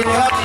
Thank you.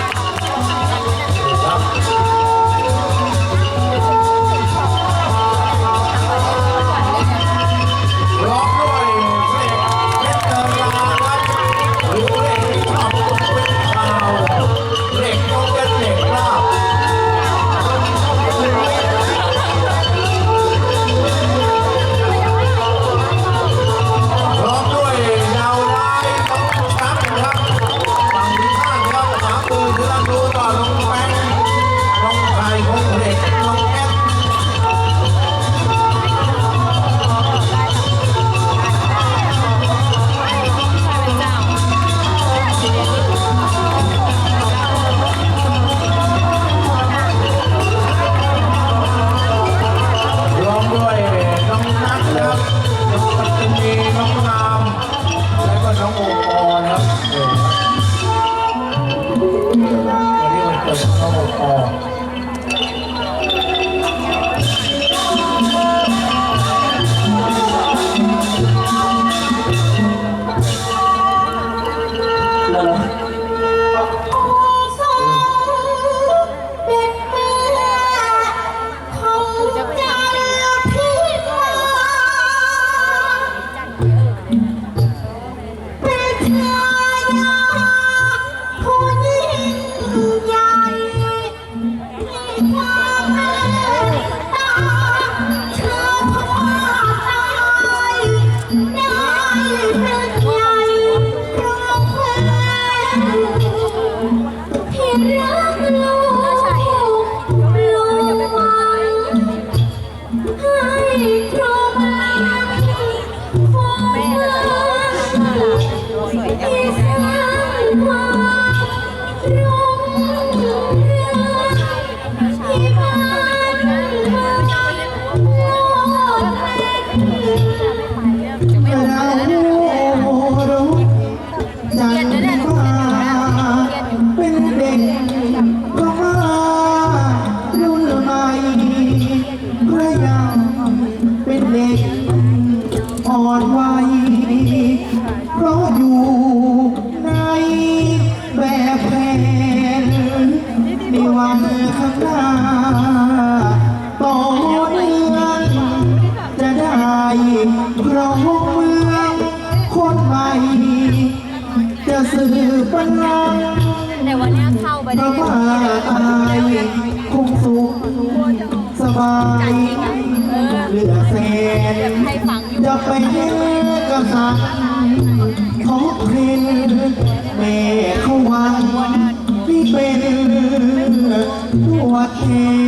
อ่อนวัยเพราะอยู่ในแบบแผนในวันข้างหน้าต่อเนื่องจะได้ครองเมืองคนใหม่จะสืบปัญญาแต่วันเนี้ยเข้าไปพได้ระป่าตายคงสุขสบาย เหลือแสนให้ฟังอยู่จะไปเยือกษัตริย์ขอเพลนแม่เขาวังที่เป็นตัวแทน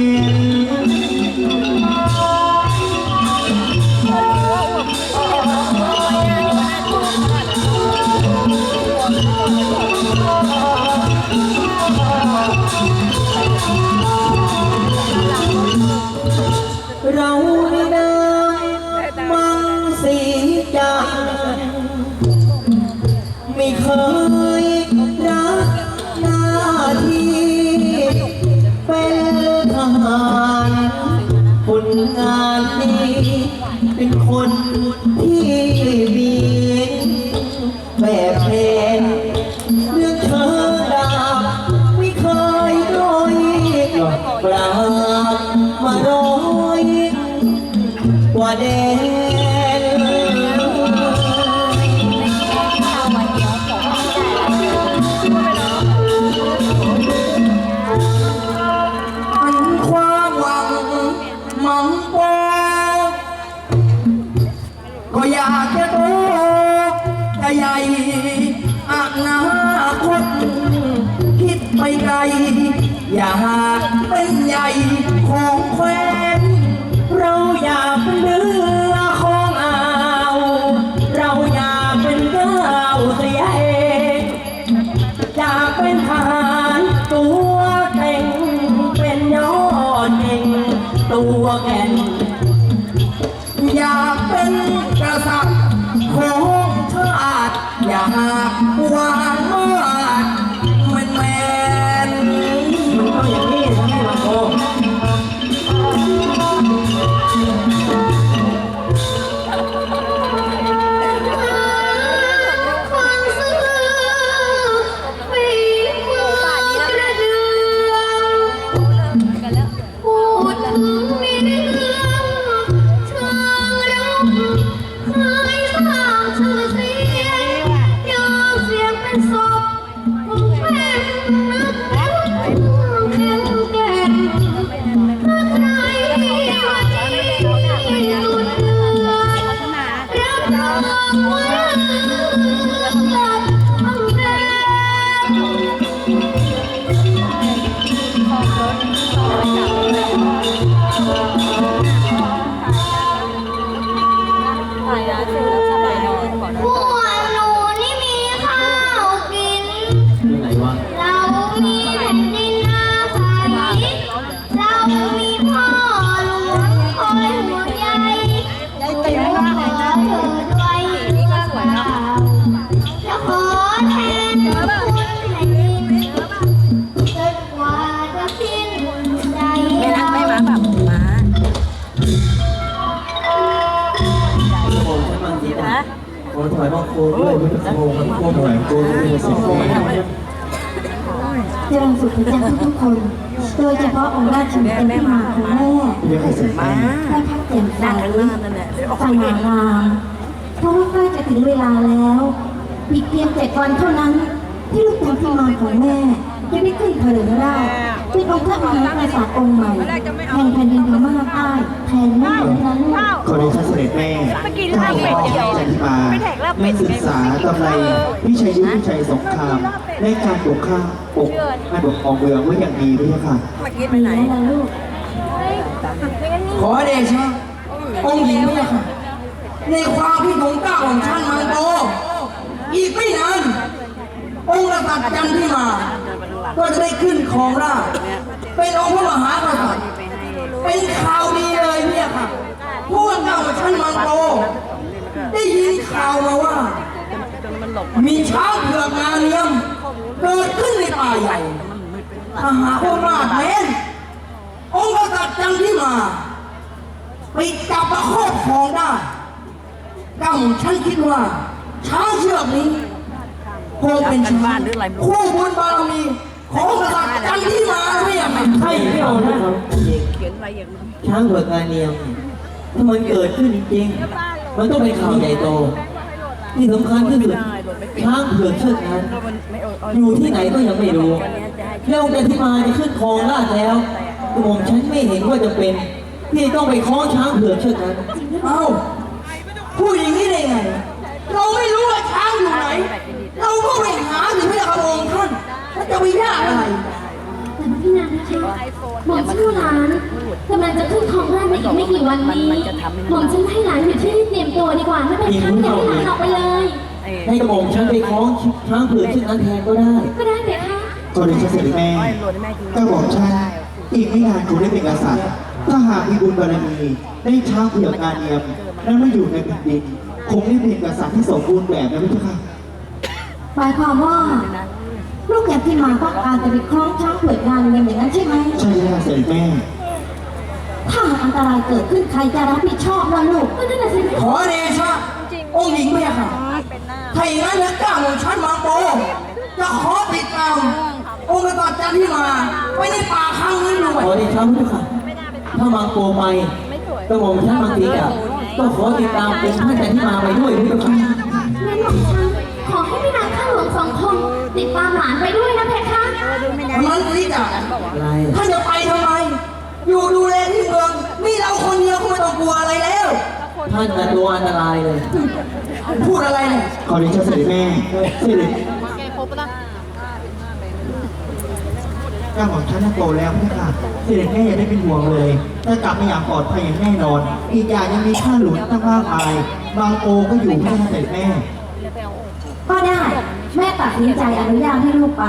ช่มังสีดาโอ้ถอยมาโคมด้วยพุทธโคมโคมถวายโคมด้วยสิโคจรังสุขแก่ทุกๆคน โดยเฉพาะองค์ราชบุตรที่มาของแม่ยังไม่เสร็จมาแม่พักเต็มใสสง่างามเพราะว่าใกล้จะถึงเวลาแล้วอีกเพียงเจ็ดวันเท่านั้น ที่ลูกทำพิมานของแม่จะได้ขึ้นเผลิงราชเป็นองค์พระมหากษัตริย์องค์ใหม่แห่งแผ่นดินพม่าใต้แทนแม่นั้นลูกขอเดชะเสด็จแม่ข้าขอจันทิมาได้ศึกษาตำไรวิชัยยุทธวิชัยสงครามในการปกข้าปกให้ปกครองเมืองไว้อย่างดีด้วยค่ะมีแล้วล่ะลูกขอเดชะองค์หญิงเนี่ยค่ะในความที่ผมกล้าของท่านมังโตอีกไม่นาน องค์กษัตริย์จันทิมาก็จะได้ขึ้นครองราชเป็นองค์พระมหากษัตริย์เป็นข่าวดีเลยเนี่ยค่ะพวกเจ้าชั้นมังโกได้ยินข่าวมาว่า มีช้างเผือกงาเลี้ยงเกิดขึ้นในป่าใหญ่ถ้าหากว่าราชแม้นองค์กษัตริย์จังที่มาไปจับมาครอบครองได้ก้าฉันคิดว่าช้างเชือกนี้ คงเป็นช้างคู่บุญบารมีของกษัตริย์จันที่มาไม่อยากเป็นใช่พี่โอนะครับช้างเผือกงานเนียมถ้ามันเกิดขึ้นจริงๆมันต้องเป็นข่าวใหญ่โตที่สำคัญที่สุดช้างเผือกเชือกนั้นอยู่ที่ไหนก็ยังไม่รู้แล้วองค์จันทิมาจะขึ้นครองราชย์แล้วกระหม่อมฉันไม่เห็นว่าจะเป็น ที่ต้องไปคล้องช้างเผือกเชือกนั้นเอ้าพูดอย่างนี้ได้ไง เราไม่รู้ว่าช้างอยู่ไหน เราก็ไปหาถึงพระพองค์ท่านแล้วจะไปยากอะไร แต่พี่นางนะคะหม่อมชื่อหลานกำลังจะขึ้นของราชย์ในอีกไม่กี่วันนี้หม่อมฉันให้หลานอยู่ที่นี่เตรียมตัวดีกว่าไม่เป็นครั้งอย่าให้หลานออกไปเลย ให้กระหม่อมฉันไปคล้องช้างเผือกเชือกนั้นแทนก็ได้ ก็ได้เด็กคะก็เลยจะเสด็จแม่ก็บอกฉันอีกไม่นานคงได้เป็นกษัตริย์ถ้าหากมีบุญบารมีได้ช้างเผือกงานเนียมแล้วมาอยู่ในแผ่นดิน คงได้เป็นกษัตริย์ที่สมบูรณ์แบบนะพี่เจ้าค่ะหมายความว่าลูกอย่างที่มาต้องการจะไปคล้องช้างเผือกงานเรียนอย่างนั้นใช่ไหมใช่แล้วเสด็จแม่ ถ้าหากอันตรายเกิดขึ้นใครจะรับผิดชอบล่ะลูกก็นั่นแหละสิขอเดชะองค์หญิงไม่ค่ะถ้าอย่างนั้นแล้วเก้าของฉันมังโปจะขอติดตามองค์กษัตริย์จันที่มาไปในป่าครั้งนี้ด้วยขอได้ช้างพุทธค่ะถ้ามังโปไปกระหม่อมฉันบางทีอะ ต้องขอติดตามเป็นท่านจันที่มาไปด้วยพุทธค่ะงั้นหม่อมฉันขอให้พี่นางข้าหลวงสองคนติดตามหลานไปด้วยนะเพคะมันนี่จ้ะอะไรท่านจะไปทำไม อยู่ดูแลที่เมือง มีเราคนเดียวก็ไม่ต้องกลัวอะไรแล้ว ท่านน่ะตัวอันตรายเลย พูดอะไรเนี่ยขอเดชะเสด็จแม่เสด็จ เจ้าของฉันน่ะโตแล้วพี่ค่ะเสด็จแม่อย่าได้เป็นห่วงเลยจะกลับมาอย่างปลอดภัยอย่างแน่นอน อีกอย่างยังมีข้าหลวงตั้งมากมายบางโอก็อยู่พี่ค่ะเสด็จแม่ ก็ได้ แม่ตัดสินใจอนุญาตให้ลูกไป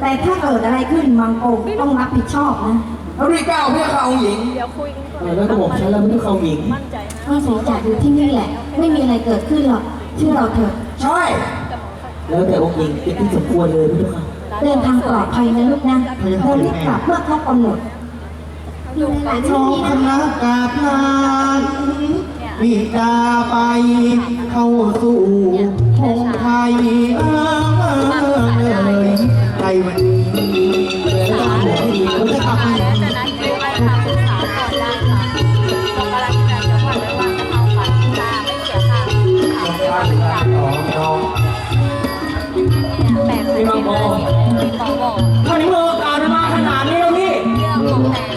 แต่ถ้าเกิดอะไรขึ้นมังโกต้องรับผิดชอบนะเรารีบก้าวเพื่อเข้าองค์หญิงเออแล้วกระหม่อมฉันแล้วพุทธเขาหญิงแม่สีจัดอยู่ที่นี่แหละ ไม่มีอะไรเกิดขึ้นหรอกเชื่อเราเถอะใช่แล้วแต่องค์หญิงเป็นที่สมควรเลยพุทธค่ะ เดินทางปลอดภัยนะลูกนะเรารีบกลับเมื่อครบกำหนดดูแลหลานชให้อดีคนะณะกาพลานมีดาไปเข้าสู่พงไทยเอย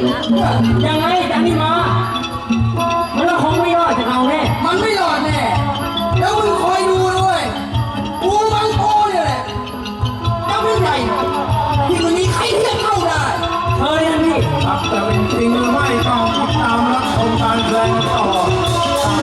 杨阿姨，赶紧忙。